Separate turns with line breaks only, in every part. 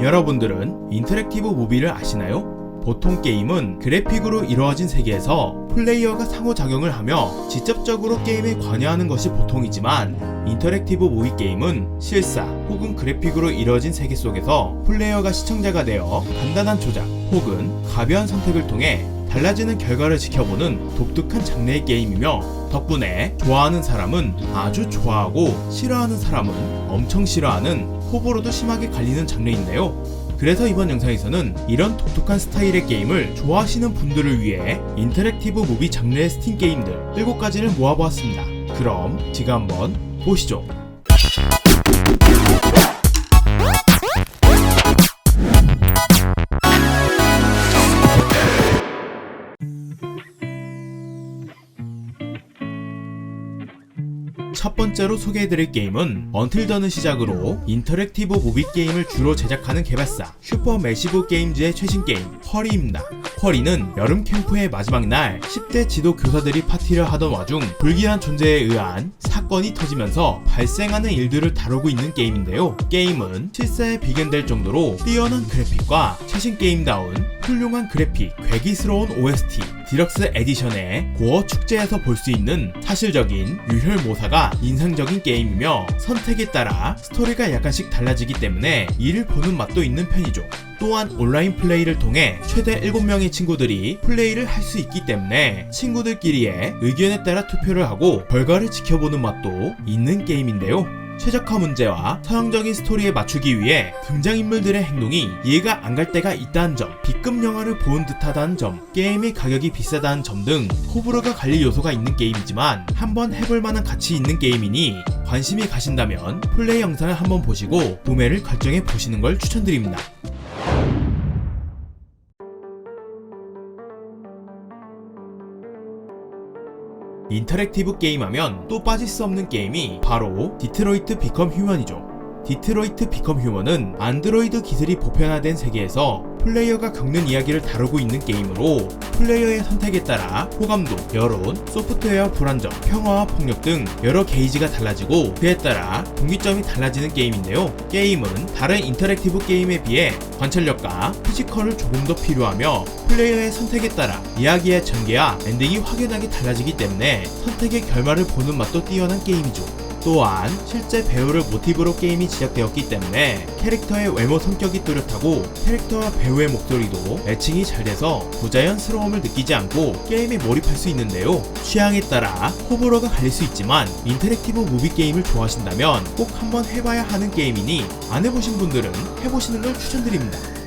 여러분들은 인터랙티브 무비를 아시나요? 보통 게임은 그래픽으로 이루어진 세계에서 플레이어가 상호작용을 하며 직접적으로 게임에 관여하는 것이 보통이지만 인터랙티브 무비 게임은 실사 혹은 그래픽으로 이루어진 세계 속에서 플레이어가 시청자가 되어 간단한 조작 혹은 가벼운 선택을 통해 달라지는 결과를 지켜보는 독특한 장르의 게임이며 덕분에 좋아하는 사람은 아주 좋아하고 싫어하는 사람은 엄청 싫어하는 호불호도 심하게 갈리는 장르인데요. 그래서 이번 영상에서는 이런 독특한 스타일의 게임을 좋아하시는 분들을 위해 인터랙티브 무비 장르의 스팀 게임들 7가지를 모아보았습니다. 그럼 지금 한번 보시죠. 첫 번째로 소개해드릴 게임은 언틸던을 시작으로 인터랙티브 무비 게임을 주로 제작하는 개발사 슈퍼 매시브 게임즈의 최신 게임 쿼리입니다. 쿼리는 여름 캠프의 마지막 날 10대 지도 교사들이 파티를 하던 와중 불길한 존재에 의한 사건이 터지면서 발생하는 일들을 다루고 있는 게임인데요. 게임은 실사에 비견될 정도로 뛰어난 그래픽과 최신 게임다운 훌륭한 그래픽, 괴기스러운 OST, 디럭스 에디션의 고어 축제에서 볼 수 있는 사실적인 유혈 모사가 인상적인 게임이며 선택에 따라 스토리가 약간씩 달라지기 때문에 이를 보는 맛도 있는 편이죠. 또한 온라인 플레이를 통해 최대 7명의 친구들이 플레이를 할 수 있기 때문에 친구들끼리의 의견에 따라 투표를 하고 결과를 지켜보는 맛도 있는 게임인데요. 최적화 문제와 서양적인 스토리에 맞추기 위해 등장인물들의 행동이 이해가 안 갈 때가 있다는 점, B급 영화를 본 듯하다는 점, 게임의 가격이 비싸다는 점 등 호불호가 갈릴 요소가 있는 게임이지만 한번 해볼 만한 가치 있는 게임이니 관심이 가신다면 플레이 영상을 한번 보시고 구매를 결정해 보시는 걸 추천드립니다. 인터랙티브 게임하면 또 빠질 수 없는 게임이 바로 디트로이트 비컴 휴먼이죠. 디트로이트 비컴 휴먼은 안드로이드 기술이 보편화된 세계에서 플레이어가 겪는 이야기를 다루고 있는 게임으로 플레이어의 선택에 따라 호감도, 여론, 소프트웨어 불안정, 평화와 폭력 등 여러 게이지가 달라지고 그에 따라 분기점이 달라지는 게임인데요. 게임은 다른 인터랙티브 게임에 비해 관찰력과 피지컬을 조금 더 필요하며 플레이어의 선택에 따라 이야기의 전개와 엔딩이 확연하게 달라지기 때문에 선택의 결말을 보는 맛도 뛰어난 게임이죠. 또한 실제 배우를 모티브로 게임이 제작되었기 때문에 캐릭터의 외모 성격이 뚜렷하고 캐릭터와 배우의 목소리도 매칭이 잘 돼서 부자연스러움을 느끼지 않고 게임에 몰입할 수 있는데요. 취향에 따라 호불호가 갈릴 수 있지만 인터랙티브 무비 게임을 좋아하신다면 꼭 한번 해봐야 하는 게임이니 안 해보신 분들은 해보시는 걸 추천드립니다.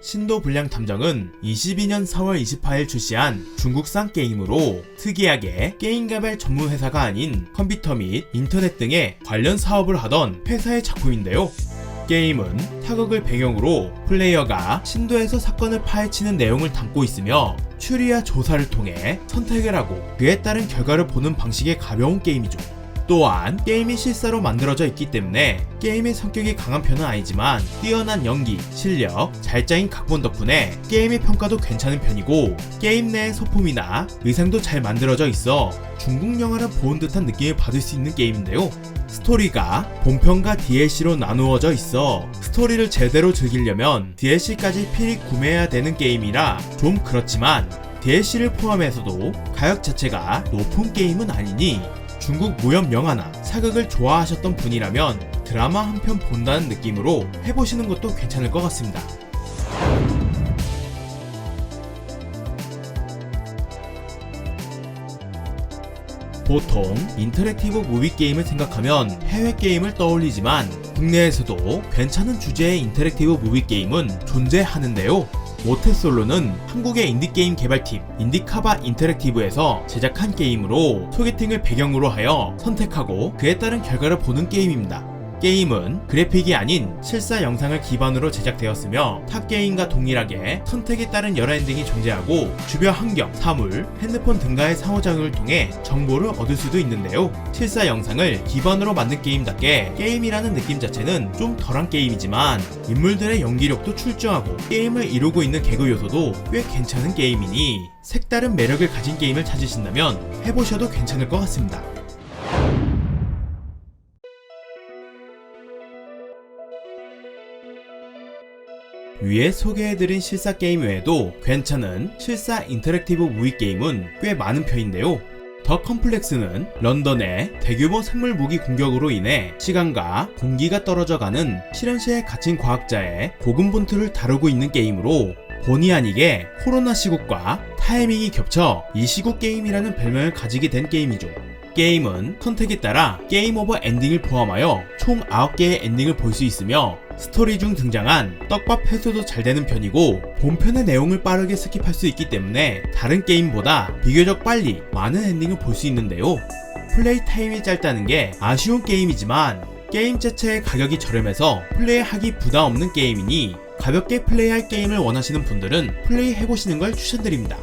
신도 불량 탐정은 22년 4월 28일 출시한 중국산 게임으로 특이하게 게임 개발 전문 회사가 아닌 컴퓨터 및 인터넷 등의 관련 사업을 하던 회사의 작품인데요. 게임은 타격을 배경으로 플레이어가 신도에서 사건을 파헤치는 내용을 담고 있으며 추리와 조사를 통해 선택을 하고 그에 따른 결과를 보는 방식의 가벼운 게임이죠. 또한 게임이 실사로 만들어져 있기 때문에 게임의 성격이 강한 편은 아니지만 뛰어난 연기, 실력, 잘 짜인 각본 덕분에 게임의 평가도 괜찮은 편이고 게임 내 소품이나 의상도 잘 만들어져 있어 중국 영화를 본 듯한 느낌을 받을 수 있는 게임인데요. 스토리가 본편과 DLC로 나누어져 있어 스토리를 제대로 즐기려면 DLC까지 필히 구매해야 되는 게임이라 좀 그렇지만 DLC를 포함해서도 가격 자체가 높은 게임은 아니니 중국 무협 영화나 사극을 좋아하셨던 분이라면 드라마 한 편 본다는 느낌으로 해보시는 것도 괜찮을 것 같습니다. 보통 인터랙티브 무비 게임을 생각하면 해외 게임을 떠올리지만 국내에서도 괜찮은 주제의 인터랙티브 무비 게임은 존재하는데요. 모태솔로는 한국의 인디게임 개발팀 인디카바 인터랙티브에서 제작한 게임으로 소개팅을 배경으로 하여 선택하고 그에 따른 결과를 보는 게임입니다. 게임은 그래픽이 아닌 실사 영상을 기반으로 제작되었으며 타 게임과 동일하게 선택에 따른 여러 엔딩이 존재하고 주변 환경, 사물, 핸드폰 등과의 상호작용을 통해 정보를 얻을 수도 있는데요. 실사 영상을 기반으로 만든 게임답게 게임이라는 느낌 자체는 좀 덜한 게임이지만 인물들의 연기력도 출중하고 게임을 이루고 있는 개그 요소도 꽤 괜찮은 게임이니 색다른 매력을 가진 게임을 찾으신다면 해보셔도 괜찮을 것 같습니다. 위에 소개해드린 실사 게임 외에도 괜찮은 실사 인터랙티브 무비 게임은 꽤 많은 편인데요. 더 컴플렉스는 런던의 대규모 생물 무기 공격으로 인해 시간과 공기가 떨어져가는 실현실에 갇힌 과학자의 고군분투를 다루고 있는 게임으로 본의 아니게 코로나 시국과 타이밍이 겹쳐 이 시국 게임이라는 별명을 가지게 된 게임이죠. 게임은 선택에 따라 게임 오버 엔딩을 포함하여 총 9개의 엔딩을 볼 수 있으며 스토리 중 등장한 떡밥 회수도 잘 되는 편이고 본편의 내용을 빠르게 스킵할 수 있기 때문에 다른 게임보다 비교적 빨리 많은 엔딩을 볼 수 있는데요. 플레이 타임이 짧다는 게 아쉬운 게임이지만 게임 자체의 가격이 저렴해서 플레이하기 부담 없는 게임이니 가볍게 플레이할 게임을 원하시는 분들은 플레이해보시는 걸 추천드립니다.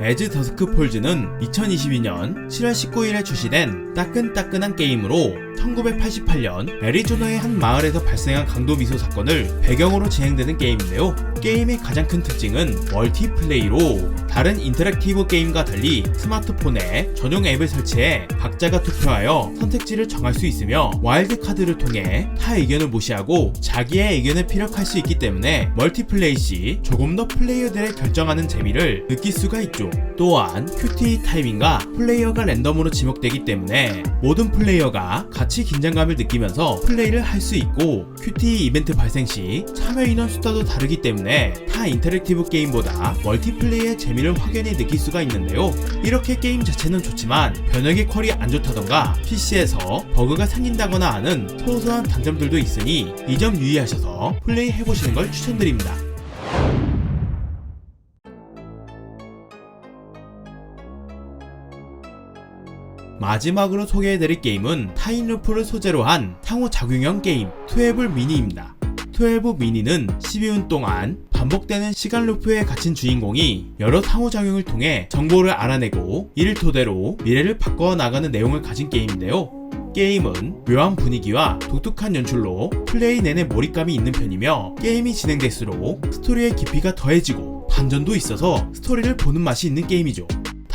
에즈 더스크 폴즈는 2022년 7월 19일에 출시된 따끈따끈한 게임으로 1988년 애리조나의 한 마을에서 발생한 강도 미소 사건을 배경으로 진행되는 게임인데요. 게임의 가장 큰 특징은 멀티플레이로 다른 인터랙티브 게임과 달리 스마트폰에 전용 앱을 설치해 각자가 투표하여 선택지를 정할 수 있으며 와일드 카드를 통해 타 의견을 무시하고 자기의 의견을 피력할 수 있기 때문에 멀티플레이 시 조금 더 플레이어들의 결정하는 재미를 느낄 수가 있죠. 또한 QTE 타이밍과 플레이어가 랜덤으로 지목되기 때문에 모든 플레이어가 같이 긴장감을 느끼면서 플레이를 할 수 있고 QTE 이벤트 발생 시 참여 인원 숫자도 다르기 때문에 타 인터랙티브 게임보다 멀티플레이의 재미를 확연히 느낄 수가 있는데요. 이렇게 게임 자체는 좋지만 변형의 퀄이 안 좋다던가 PC에서 버그가 생긴다거나 하는 소소한 단점들도 있으니 이 점 유의하셔서 플레이 해보시는 걸 추천드립니다. 마지막으로 소개해드릴 게임은 타인루프를 소재로 한 상호 작용형 게임 12 미니입니다. 12 미니는 12분 동안 반복되는 시간 루프에 갇힌 주인공이 여러 상호작용을 통해 정보를 알아내고 이를 토대로 미래를 바꿔 나가는 내용을 가진 게임인데요. 게임은 묘한 분위기와 독특한 연출로 플레이 내내 몰입감이 있는 편이며 게임이 진행될수록 스토리의 깊이가 더해지고 반전도 있어서 스토리를 보는 맛이 있는 게임이죠.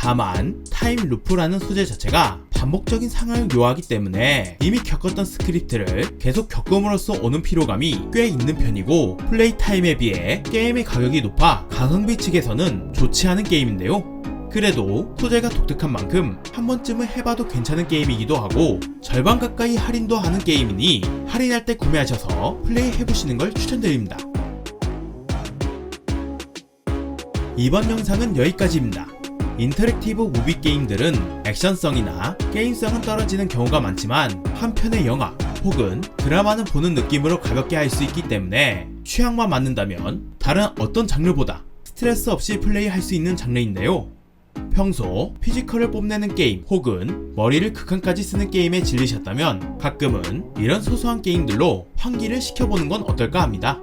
다만 타임 루프라는 소재 자체가 반복적인 상황을 요하기 때문에 이미 겪었던 스크립트를 계속 겪음으로써 오는 피로감이 꽤 있는 편이고 플레이 타임에 비해 게임의 가격이 높아 가성비 측에서는 좋지 않은 게임인데요. 그래도 소재가 독특한 만큼 한 번쯤은 해봐도 괜찮은 게임이기도 하고 절반 가까이 할인도 하는 게임이니 할인할 때 구매하셔서 플레이 해보시는 걸 추천드립니다. 이번 영상은 여기까지입니다. 인터랙티브 무비 게임들은 액션성이나 게임성은 떨어지는 경우가 많지만 한편의 영화 혹은 드라마는 보는 느낌으로 가볍게 할 수 있기 때문에 취향만 맞는다면 다른 어떤 장르보다 스트레스 없이 플레이할 수 있는 장르인데요. 평소 피지컬을 뽐내는 게임 혹은 머리를 극한까지 쓰는 게임에 질리셨다면 가끔은 이런 소소한 게임들로 환기를 시켜보는 건 어떨까 합니다.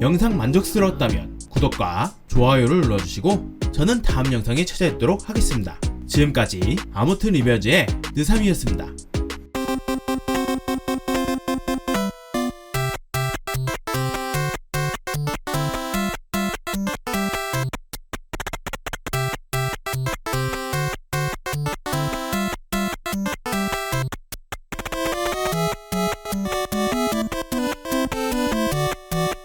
영상 만족스러웠다면 구독과 좋아요를 눌러주시고 저는 다음 영상에 찾아뵙도록 하겠습니다. 지금까지 아무튼 리뷰어즈의 느삼이었습니다.